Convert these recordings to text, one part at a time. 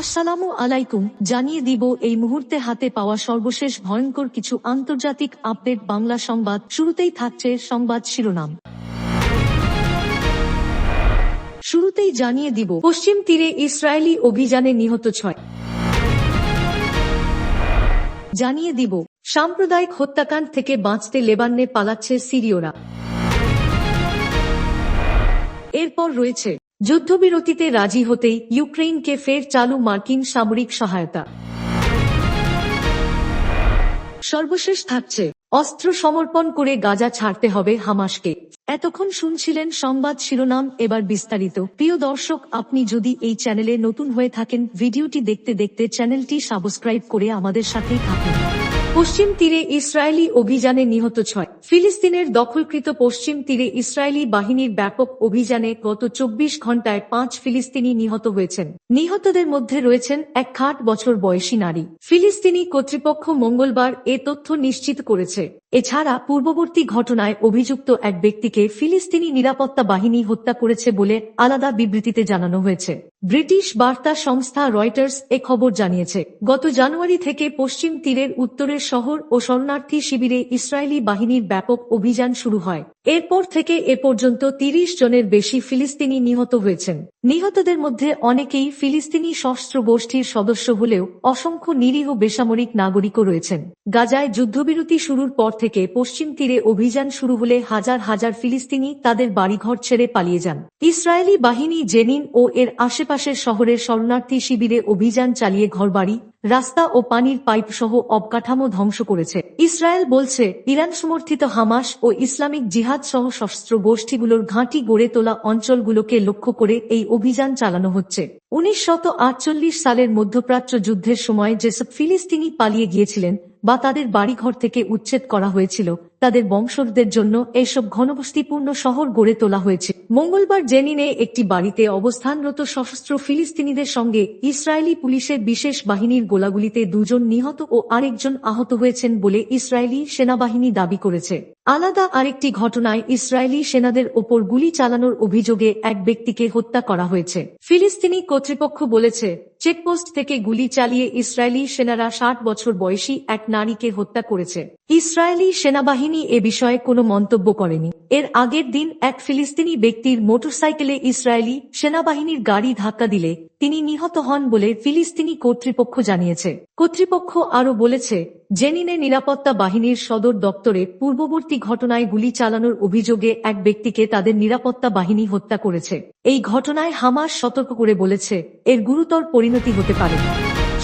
আসসালামু আলাইকুম, জানিয়ে দিব এই মুহূর্তে হাতে পাওয়া সর্বশেষ ভয়ঙ্কর কিছু আন্তর্জাতিক আপডেট বাংলা সংবাদ। শুরুতেই থাকছে সংবাদ শিরোনাম। শুরুতেই জানিয়ে দিব, পশ্চিম তীরে ইসরায়েলি অভিযানে নিহত ছয়। জানিয়ে দিব, সাম্প্রদায়িক হত্যাকাণ্ড থেকে বাঁচতে লেবাননে পালাচ্ছে সিরিয়রা। এরপর রয়েছে যুদ্ধবিরতিতে রাজি হতেই ইউক্রেইনকে ফের চালু মার্কিন সামরিক সহায়তা। সর্বশেষ থাকছে, অস্ত্র সমর্পণ করে গাজা ছাড়তে হবে হামাসকে। এতক্ষণ শুনছিলেন সংবাদ শিরোনাম, এবার বিস্তারিত। প্রিয় দর্শক, আপনি যদি এই চ্যানেলে নতুন হয়ে থাকেন, ভিডিওটি দেখতে দেখতে চ্যানেলটি সাবস্ক্রাইব করে আমাদের সাথেই থাকুন। পশ্চিম তীরে ইসরায়েলি অভিযানে নিহত ছয়। ফিলিস্তিনের দখলকৃত পশ্চিম তীরে ইসরায়েলি বাহিনীর ব্যাপক অভিযানে গত চব্বিশ ঘন্টায় পাঁচ ফিলিস্তিনি নিহত হয়েছেন। নিহতদের মধ্যে রয়েছেন এক খাট বছর বয়সী নারী। ফিলিস্তিনি কর্তৃপক্ষ মঙ্গলবার এ তথ্য নিশ্চিত করেছে। এছাড়া পূর্ববর্তী ঘটনায় অভিযুক্ত এক ব্যক্তিকে ফিলিস্তিনি নিরাপত্তা বাহিনী হত্যা করেছে বলে আলাদা বিবৃতিতে জানানো হয়েছে। ব্রিটিশ বার্তা সংস্থা রয়টার্স এ খবর জানিয়েছে, গত জানুয়ারি থেকে পশ্চিম তীরের উত্তরের শহর ও শরণার্থী শিবিরে ইসরায়েলি বাহিনীর ব্যাপক অভিযান শুরু হয়। এরপর থেকে এ পর্যন্ত তিরিশ জনের বেশি ফিলিস্তিনি নিহত হয়েছেন। নিহতদের মধ্যে অনেকেই ফিলিস্তিনি সশস্ত্র গোষ্ঠীর সদস্য হলেও অসংখ্য নিরীহ বেসামরিক নাগরিকও রয়েছেন। গাজায় যুদ্ধবিরতি শুরুর পর থেকে পশ্চিম তীরে অভিযান শুরু হলে হাজার হাজার ফিলিস্তিনি তাদের বাড়িঘর ছেড়ে পালিয়ে যান। ইসরায়েলি বাহিনী জেনিন ও এর আশেপাশের শহরের শরণার্থী শিবিরে অভিযান চালিয়ে ঘরবাড়ি, রাস্তা ও পানির পাইপ সহ অবকাঠামো ধ্বংস করেছে। ইসরায়েল বলছে, ইরান সমর্থিত হামাস ও ইসলামিক জিহাদ সহ সশস্ত্র গোষ্ঠীগুলোর ঘাঁটি গড়ে তোলা অঞ্চলগুলোকে লক্ষ্য করে এই অভিযান চালানো হচ্ছে। উনিশশো আটচল্লিশ সালের মধ্যপ্রাচ্য যুদ্ধের সময় যেসব ফিলিস্তিনি পালিয়ে গিয়েছিলেন বা তাদের বাড়িঘর থেকে উচ্ছেদ করা হয়েছিল তাদের বংশধদের জন্য এসব ঘনবস্তিপূর্ণ শহর গড়ে তোলা হয়েছে। মঙ্গলবার জেনিনে একটি বাড়িতে অবস্থানরত সশস্ত্র ফিলিস্তিনিদের সঙ্গে ইসরায়েলি পুলিশের বিশেষ বাহিনীর গোলাগুলিতে দুজন নিহত ও আরেকজন আহত হয়েছেন বলে ইসরায়েলি সেনাবাহিনী দাবি করেছে। আলাদা আরেকটি ঘটনায় ইসরায়েলি সেনাদের ওপর গুলি চালানোর অভিযোগে এক ব্যক্তিকে হত্যা করা হয়েছে। ফিলিস্তিনি কর্তৃপক্ষ বলেছে, চেকপোস্ট থেকে গুলি চালিয়ে ইসরায়েলি সেনারা ষাট বছর বয়সী এক নারীকে হত্যা করেছে। ইসরায়েলি সেনাবাহিনী এ বিষয়ে কোনো মন্তব্য করেনি। এর আগের দিন এক ফিলিস্তিনি ব্যক্তির মোটরসাইকেলে ইসরায়েলি সেনাবাহিনীর গাড়ি ধাক্কা দিলে তিনি নিহত হন বলে ফিলিস্তিনি কর্তৃপক্ষ জানিয়েছে। কর্তৃপক্ষ আরও বলেছে, জেনিনে নিরাপত্তা বাহিনীর সদর দপ্তরে পূর্ববর্তী ঘটনায় গুলি চালানোর অভিযোগে এক ব্যক্তিকে তাদের নিরাপত্তা বাহিনী হত্যা করেছে। এই ঘটনায় হামাস সতর্ক করে বলেছে, এর গুরুতর পরিণতি হতে পারে।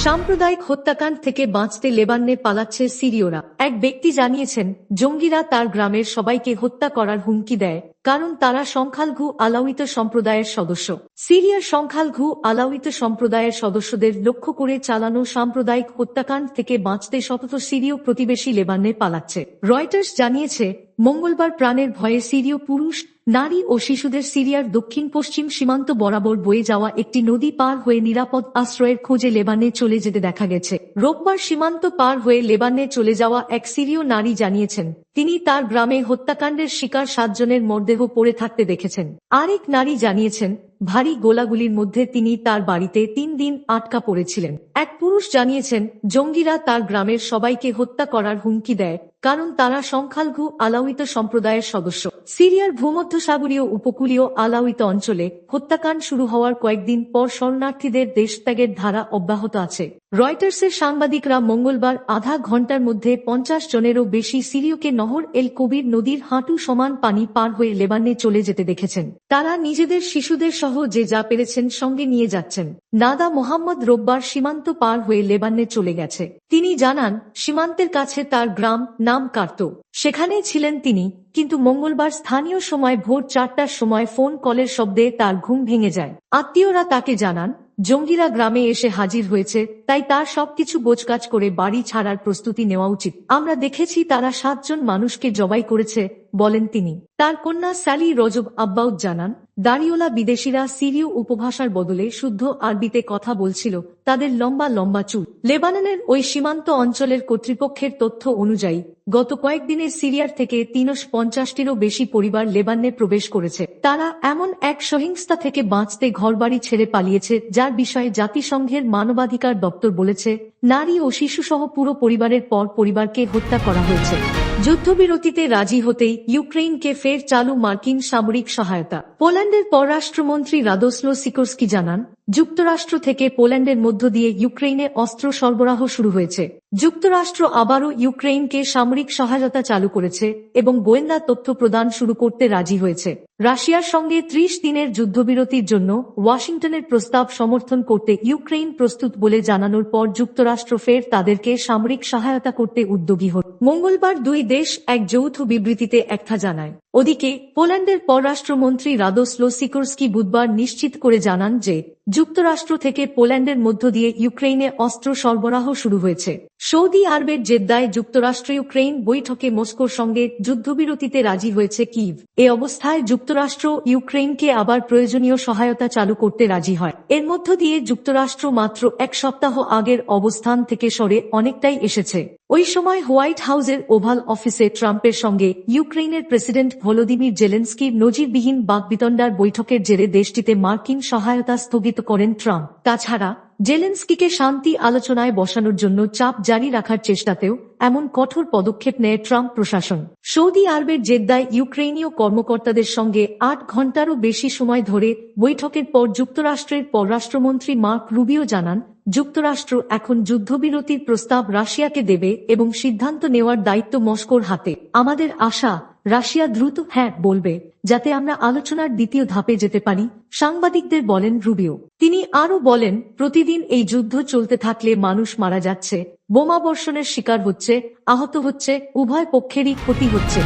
সাম্প্রদায়িক হত্যাকাণ্ড থেকে বাঁচতে লেবাননে পালাচ্ছে সিরিয়রা। এক ব্যক্তি জানিয়েছেন, জঙ্গিরা তার গ্রামের সবাইকে হত্যা করার হুমকি দেয়, কারণ তারা সংখ্যালঘু আলাউিত সম্প্রদায়ের সদস্য। সিরিয়ার সংখ্যালঘু আলাউিত সম্প্রদায়ের সদস্যদের লক্ষ্য করে চালানো সাম্প্রদায়িক হত্যাকাণ্ড থেকে বাঁচতে শতত সিরীয় প্রতিবেশী লেবাননে পালাচ্ছে। রয়টার্স জানিয়েছে, মঙ্গলবার প্রাণের ভয়ে সিরীয় পুরুষ নারী ও শিশুদের সিরিয়ার দক্ষিণ পশ্চিম সীমান্ত বরাবর বয়ে যাওয়া একটি নদী পার হয়ে নিরাপদ আশ্রয়ের খোঁজে লেবানে চলে যেতে দেখা গেছে। রোববার সীমান্ত পার হয়ে লেবানে চলে যাওয়া এক সিরীয় নারী জানিয়েছেন, তিনি তার গ্রামে হত্যাকাণ্ডের শিকার সাতজনের মরদেহ পড়ে থাকতে দেখেছেন। আরেক নারী জানিয়েছেন, ভারী গোলাগুলির মধ্যে তিনি তার বাড়িতে তিন দিন আটকা পড়েছিলেন। এক পুরুষ জানিয়েছেন, জঙ্গিরা তার গ্রামের সবাইকে হত্যা করার হুমকি দেয় কারণ তারা সংখ্যালঘু আলাউিত সম্প্রদায়ের সদস্য। সিরিয়ার ভূমধ্যসাগরীয় উপকূলীয় আলাউিত অঞ্চলে হত্যাকাণ্ড শুরু হওয়ার কয়েকদিন পর শরণার্থীদের দেশত্যাগের ধারা অব্যাহত আছে। রয়টার্সের সাংবাদিকরা মঙ্গলবার আধা ঘণ্টার মধ্যে পঞ্চাশ জনেরও বেশি সিরিয়কে নহর এল কবির নদীর হাঁটু সমান পানি পার হয়ে লেবানে চলে যেতে দেখেছেন। তারা নিজেদের শিশুদের সহ যে যা পেরেছেন সঙ্গে নিয়ে যাচ্ছেন। নাদা মোহাম্মদ রোববার সীমান্ত পার হয়ে লেবানে চলে গেছে। তিনি জানান, সীমান্তের কাছে তার গ্রাম নাম কাটত সেখানে ছিলেন তিনি, কিন্তু মঙ্গলবার স্থানীয় সময় ভোর চারটার সময় ফোন কলের শব্দে তার ঘুম ভেঙে যায়। আত্মীয়রা তাকে জানান, জঙ্গিরা গ্রামে এসে হাজির হয়েছে, তাই তার সবকিছু গোছগাছ করে বাড়ি ছাড়ার প্রস্তুতি নেওয়া উচিত। আমরা দেখেছি তারা সাতজন মানুষকে জবাই করেছে বলেন তিনি। তার কন্যা স্যালি রজব আব্বাউদ জানান দাড়িওলা বিদেশিরা সিরীয় উপভাষার বদলে শুদ্ধ আরবিতে কথা বলছিল, তাদের লম্বা লম্বা চুল। লেবাননের ওই সীমান্ত অঞ্চলের কর্তৃপক্ষের তথ্য অনুযায়ী, গত কয়েকদিনে সিরিয়ার থেকে তিনশো পঞ্চাশটিরও বেশি পরিবার লেবাননে প্রবেশ করেছে। তারা এমন এক সহিংসতা থেকে বাঁচতে ঘরবাড়ি ছেড়ে পালিয়েছে, যার বিষয়ে জাতিসংঘের মানবাধিকার দপ্তর বলেছে নারী ও শিশুসহ পুরো পরিবারের পর পরিবারকে হত্যা করা হয়েছে। যুদ্ধবিরতিতে রাজি হতেই ইউক্রেইনকে ফের চালু মার্কিন সামরিক সহায়তা। পোল্যান্ডের পররাষ্ট্রমন্ত্রী রাদোসলো সিকোরস্কি জানান, যুক্তরাষ্ট্র থেকে পোল্যান্ডের মধ্য দিয়ে ইউক্রেইনে অস্ত্র সরবরাহ শুরু হয়েছে। যুক্তরাষ্ট্র আবারও ইউক্রেইনকে সামরিক সহায়তা চালু করেছে এবং গোয়েন্দা তথ্য প্রদান শুরু করতে রাজি হয়েছে। রাশিয়ার সঙ্গে ত্রিশ দিনের যুদ্ধবিরতির জন্য ওয়াশিংটনের প্রস্তাব সমর্থন করতে ইউক্রেইন প্রস্তুত বলে জানানোর পর যুক্তরাষ্ট্র ফের তাদেরকে সামরিক সহায়তা করতে উদ্যোগী হল। মঙ্গলবার দুই দেশ এক যৌথ বিবৃতিতে একটা জানায়। ওদিকে, পোল্যান্ডের পররাষ্ট্রমন্ত্রী রাদোসলো সিকোর্স্কি বুধবার নিশ্চিত করে জানান যে, যুক্তরাষ্ট্র থেকে পোল্যান্ডের মধ্য দিয়ে ইউক্রেইনে অস্ত্র সরবরাহ শুরু হয়েছে। সৌদি আরবের জেদ্দায় যুক্তরাষ্ট্র ইউক্রেইন বৈঠকে মস্কোর সঙ্গে যুদ্ধবিরতিতে রাজি হয়েছে কিভ এ অবস্থায় যুক্তরাষ্ট্র ইউক্রেইনকে আবার প্রয়োজনীয় সহায়তা চালু করতে রাজি হয়। এর মধ্য দিয়ে যুক্তরাষ্ট্র মাত্র এক সপ্তাহ আগের অবস্থান থেকে সরে অনেকটাই এসেছে। ওই সময় হোয়াইট হাউসের ওভাল অফিসে ট্রাম্পের সঙ্গে ইউক্রেইনের প্রেসিডেন্ট ভলোদিমির জেলেন্সকির নজিরবিহীন বাকবিতণ্ডার বৈঠকের জেরে দেশটিতে মার্কিন সহায়তা স্থগিত করেন ট্রাম্প। তাছাড়া জেলেন্সকিকে শান্তি আলোচনায় বসানোর জন্য চাপ জারি রাখার চেষ্টাতেও এমন কঠোর পদক্ষেপ নেয় ট্রাম্প প্রশাসন। সৌদি আরবের জেদ্দায় ইউক্রেনীয় কর্মকর্তাদের সঙ্গে আট ঘন্টারও বেশি সময় ধরে বৈঠকের পর যুক্তরাষ্ট্রের পররাষ্ট্রমন্ত্রী মার্ক রুবিও জানান, যুক্তরাষ্ট্র এখন যুদ্ধবিরতির প্রস্তাব রাশিয়াকে দেবে এবং সিদ্ধান্ত নেওয়ার দায়িত্ব মস্কোর হাতে। আমাদের আশা রাশিয়া দ্রুত হ্যাঁ বলবে, যাতে আমরা আলোচনার দ্বিতীয় ধাপে যেতে পারি, সাংবাদিকদের বলেন রুবিও। তিনি আরও বলেন, প্রতিদিন এই যুদ্ধ চলতে থাকলে মানুষ মারা যাচ্ছে বোমাবর্ষণের শিকার হচ্ছে, আহত হচ্ছে, উভয় পক্ষেরই ক্ষতি হচ্ছে।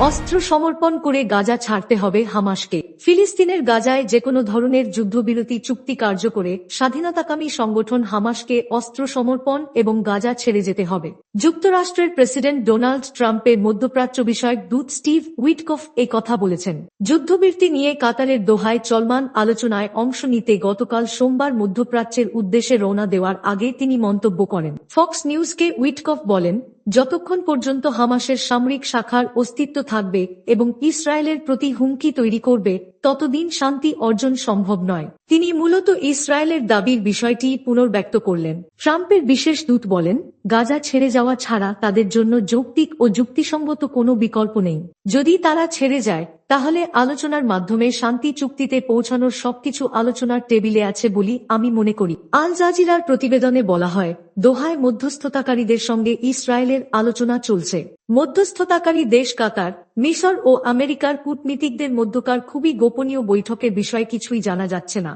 অস্ত্র সমর্পণ করে গাজা ছাড়তে হবে হামাসকে। ফিলিস্তিনের গাজায় যে কোনো ধরনের যুদ্ধবিরতি চুক্তি কার্য করে স্বাধীনতাকামী সংগঠন হামাসকে অস্ত্র সমর্পণ এবং গাজা ছেড়ে যেতে হবে। যুক্তরাষ্ট্রের প্রেসিডেন্ট ডোনাল্ড ট্রাম্পের মধ্যপ্রাচ্য বিষয়ক দূত স্টিভ উইটকফ এই কথা বলেছেন। যুদ্ধবিরতি নিয়ে কাতারের দোহায় চলমান আলোচনায় অংশ নিতে গতকাল সোমবার মধ্যপ্রাচ্যের উদ্দেশ্যে রওনা দেওয়ার আগে তিনি মন্তব্য করেন। ফক্স নিউজকে উইটকফ বলেন, যতক্ষণ পর্যন্ত হামাসের সামরিক শাখার অস্তিত্ব থাকবে এবং ইসরায়েলের প্রতি হুমকি তৈরি করবে ততদিন শান্তি অর্জন সম্ভব নয়। তিনি মূলত ইসরায়েলের দাবির বিষয়টি পুনর্ব্যক্ত করলেন। ট্রাম্পের বিশেষ দূত বলেন, গাজা ছেড়ে যাওয়া ছাড়া তাদের জন্য যৌক্তিক ও যুক্তিসঙ্গত কোনো বিকল্প নেই। যদি তারা ছেড়ে যায়, তাহলে আলোচনার মাধ্যমে শান্তি চুক্তিতে পৌঁছানোর সবকিছু আলোচনার টেবিলে আছে বলি আমি মনে করি। আল জাজিরার প্রতিবেদনে বলা হয়, দোহায় মধ্যস্থতাকারীদের সঙ্গে ইসরায়েলের আলোচনা চলছে। মধ্যস্থতাকারী দেশ কাতার, মিশর ও আমেরিকার কূটনীতিকদের মধ্যকার খুবই গোপনীয় বৈঠকের বিষয় কিছুই জানা যাচ্ছে না।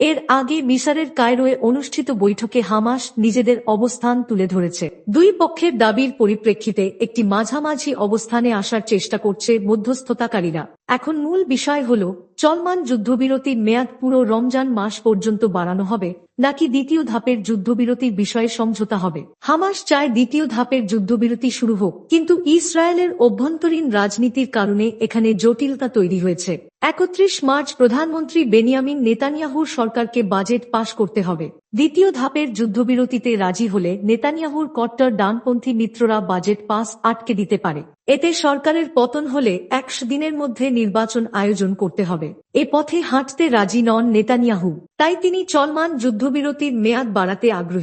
এর আগে মিশরের কায়রোয়ে অনুষ্ঠিত বৈঠকে হামাস নিজেদের অবস্থান তুলে ধরেছে। দুই পক্ষের দাবির পরিপ্রেক্ষিতে একটি মাঝামাঝি অবস্থানে আসার চেষ্টা করছে মধ্যস্থতাকারীরা। এখন মূল বিষয় হল, চলমান যুদ্ধবিরতির মেয়াদ পুরো রমজান মাস পর্যন্ত বাড়ানো হবে, নাকি দ্বিতীয় ধাপের যুদ্ধবিরতির বিষয়ে সমঝোতা হবে। হামাস চায় দ্বিতীয় ধাপের যুদ্ধবিরতি শুরু হোক, কিন্তু ইসরায়েলের অভ্যন্তরীণ রাজনীতির কারণে এখানে জটিলতা তৈরি হয়েছে। একত্রিশ মার্চ প্রধানমন্ত্রী বেনিয়ামিন নেতানিয়াহুর সরকারকে বাজেট পাশ করতে হবে। দ্বিতীয় ধাপের যুদ্ধবিরতিতে রাজি হলে নেতানিয়াহুর কট্টর ডানপন্থী মিত্ররা বাজেট পাস আটকে দিতে পারে। এতে সরকারের পতন হলে একশো দিনের মধ্যে নির্বাচন আয়োজন করতে হবে। এ পথে হাঁটতে রাজি নন নেতানিয়াহু। তাই তিনি চলমান যুদ্ধবিরতির মেয়াদ বাড়াতে আগ্রহী।